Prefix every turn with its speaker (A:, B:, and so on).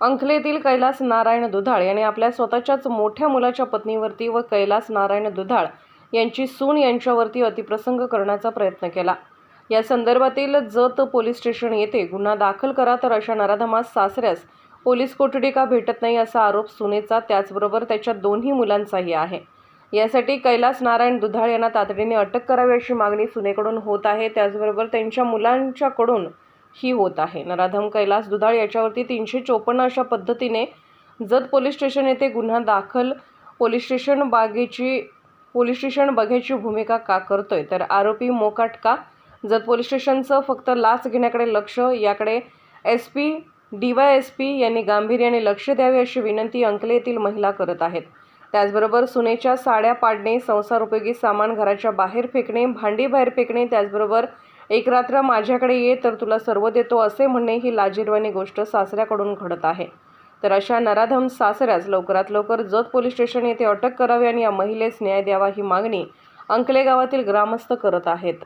A: अंकलेतील कैलास नारायण दुधाळ यांनी आपल्या स्वतःच्याच मोठ्या मुलाच्या पत्नीवरती व कैलास नारायण दुधाळ यांची सून यांच्यावरती अतिप्रसंग करण्याचा प्रयत्न केला. या संदर्भातील जत पोलीस स्टेशन येथे गुन्हा दाखल करा तर अशा नराधमास सासऱ्यास पोलीस कोठडी का भेटत नाही असा आरोप सुनेचा त्याचबरोबर त्याच्या दोन्ही मुलांचाही आहे. यासाठी कैलास नारायण दुधाळ यांना तातडीने अटक करावी अशी मागणी सुनेकडून होत आहे. त्याचबरोबर त्यांच्या मुलांच्याकडून ही होत आहे. नराधम कैलास दुधाळ याच्यावरती तीनशे चोपन्न अशा पद्धतीने जत पोलीस स्टेशन येथे गुन्हा दाखल. पोलीस स्टेशन बागेची पोलीस स्टेशन बघ्याची भूमिका का करतोय? तर आरोपी मोकाट का जत पोलीस स्टेशनचं फक्त लाच घेण्याकडे लक्ष याकडे S P D Y S P यांनी गांभीर्याने लक्ष द्यावे अशी विनंती अंकले येथील महिला करत आहेत. त्याचबरोबर सुनेच्या साड्या पाडणे संसार उपयोगी सामान घराच्या बाहेर फेकणे भांडी बाहेर फेकणे त्याचबरोबर एक रात्र माझ्याकडे ये तर तुला सर्व देतो असे म्हणणे ही लाजिरवाणी गोष्ट सासऱ्याकडून घडत आहे. तर अशा नराधम सासऱ्यास लवकरात लवकर जत पोलीस स्टेशन येथे अटक करावी आणि या महिलेस न्याय द्यावा ही मागणी अंकले गावातील ग्रामस्थ करत आहेत.